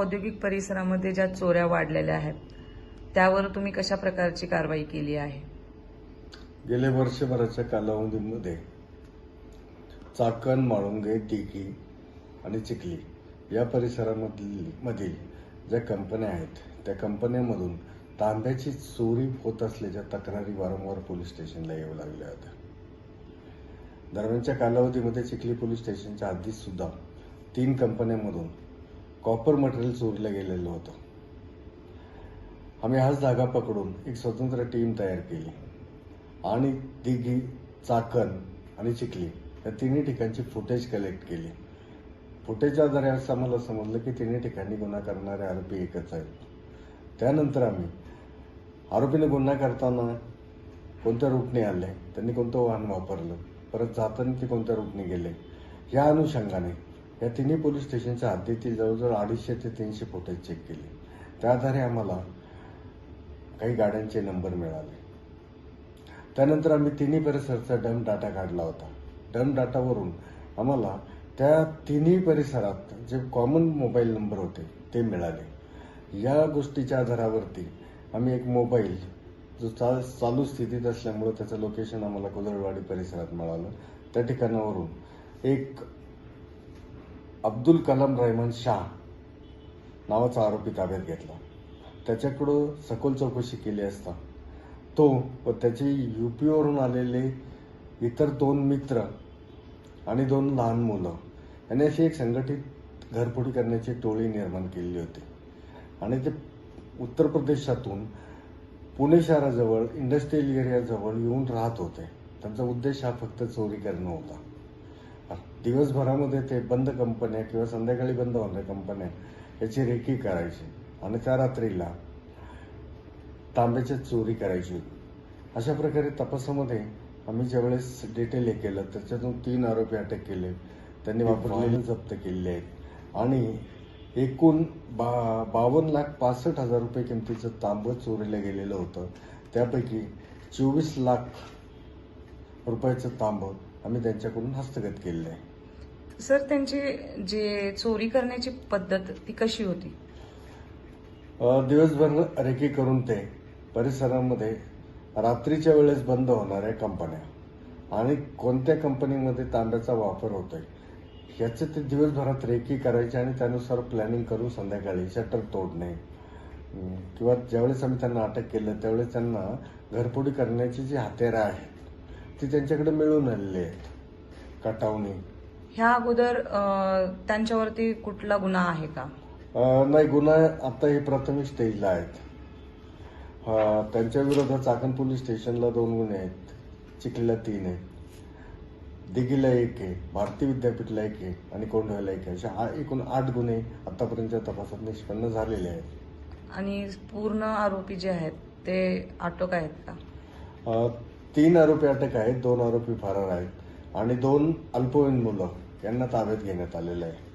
औद्योगिक परिसरामध्ये ज्या चोऱ्या वाढलेल्या आहेत त्यावर तुम्ही कशा प्रकारची कारवाई केली आहे? गेल्या वर्षभराच्या कालावधीमध्ये चाकण माळुंगे टिकी आणि चिखली या परिसरामधील मधील ज्या कंपन्या आहेत त्या कंपन्यांमधून तांब्याची चोरी होत असल्याच्या तक्रारी वारंवार पोलीस स्टेशनला येऊ लागल्या होत्या. दरम्यानच्या कालावधीमध्ये चिखली पोलीस स्टेशनच्या हद्दीत सुद्धा तीन कंपन्यांमधून कॉपर मटेरियल चोरीला गेलेलं होतं. आम्ही हाच धागा पकडून एक स्वतंत्र टीम तयार केली. आणि तिघी चाकण आणि चिखली या तिन्ही ठिकाणची फुटेज कलेक्ट केली. फुटेजच्या आधारे असं आम्हाला समजलं की तिन्ही ठिकाणी गुन्हा करणारे आरोपी एकच आहेत. त्यानंतर आम्ही आरोपीने गुन्हा करताना कोणत्या रूटने आले त्यांनी कोणतं वाहन वापरलं परत जाताना ते कोणत्या रूटने गेले या अनुषंगाने या तिन्ही पोलीस स्टेशनच्या हद्दीतील जवळजवळ अडीचशे ते तीनशे फोटो चेक केले. त्या आधारे आम्हाला काही गाड्यांचे नंबर मिळाले. त्यानंतर आम्ही तिन्ही परिसरचा डम डाटा काढला होता. डम डाटावरून आम्हाला त्या तिन्ही परिसरात जे कॉमन मोबाईल नंबर होते ते मिळाले. या गोष्टीच्या आधारावरती आम्ही एक मोबाईल जो चा चालू स्थितीत असल्यामुळं त्याचं लोकेशन आम्हाला कुदळवाडी परिसरात मिळालं. त्या ठिकाणावरून एक अब्दुल कलाम रहमान शाह नावाचा आरोपी ताब्यात घेतला. त्याच्याकडं सखोल चौकशी केली असता. तो व त्याचे युपीवरून आलेले इतर दोन मित्र आणि दोन लहान मुलं यांनी अशी एक संघटित घरफोडी करण्याची टोळी निर्माण केलेली होती. आणि ते उत्तर प्रदेशातून पुणे शहराजवळ इंडस्ट्रियल एरियाजवळ येऊन राहत होते. त्यांचा उद्देश हा फक्त चोरी करणं होता. दिवसभरामध्ये ते बंद कंपन्या किंवा संध्याकाळी बंद होणाऱ्या कंपन्या याची रेकी करायची आणि त्या रात्रीला तांब्याची चोरी करायची. होती अशा प्रकारे तपासामध्ये आम्ही ज्यावेळेस डिटेल हे केलं त्याच्यातून तीन आरोपी अटक केले त्यांनी वापरलेले जप्त केलेले आहेत. आणि एकूण बा बावन्न लाख पासष्ट हजार रुपये किमतीचं तांबं चोरीला गेलेलं होतं. त्यापैकी चोवीस लाख रुपयाचं तांबं आम्ही त्यांच्याकडून हस्तगत केलेलं आहे. सर त्यांची जे चोरी करण्याची पद्धत ती कशी होती? अ, दिवसभर रेकी करून ते परिसरामध्ये रात्रीच्या वेळेस बंद होणाऱ्या कंपन्या. आणि कोणत्या कंपनीमध्ये तांब्याचा वापर होतोय ह्याचे ते दिवसभरात रेकी करायचे आणि त्यानुसार प्लॅनिंग करून संध्याकाळी शटर तोडणे. किंवा ज्यावेळेस आम्ही त्यांना अटक केलं त्यावेळेस त्यांना घरफोडी करण्याची जी हत्यारं आहेत ती त्यांच्याकडे मिळून आलेली आहेत. कटावणी. ह्या अगोदर अं, त्यांच्यावरती कुठला गुन्हा आहे का? अ, नाही गुन्हा आता हे प्राथमिक स्टेजला आहेत. त्यांच्या विरोधात चाकण पोलीस स्टेशनला दोन गुन्हे आहेत. चिखलीला तीन आहेत. दिघीला एक आहे भारती विद्यापीठला एक आहे आणि कोंढव्याला एक आहे. अशा आ- एकूण आठ गुन्हे आतापर्यंतच्या तपासात निष्पन्न झालेले आहेत. आणि पूर्ण आरोपी जे आहेत ते अटक आहेत का? अ, तीन आरोपी अटक आहेत दोन आरोपी फरार आहेत आणि दोन अल्पवयीन मुलं यांना ताब्यात घेण्यात आलेलं आहे.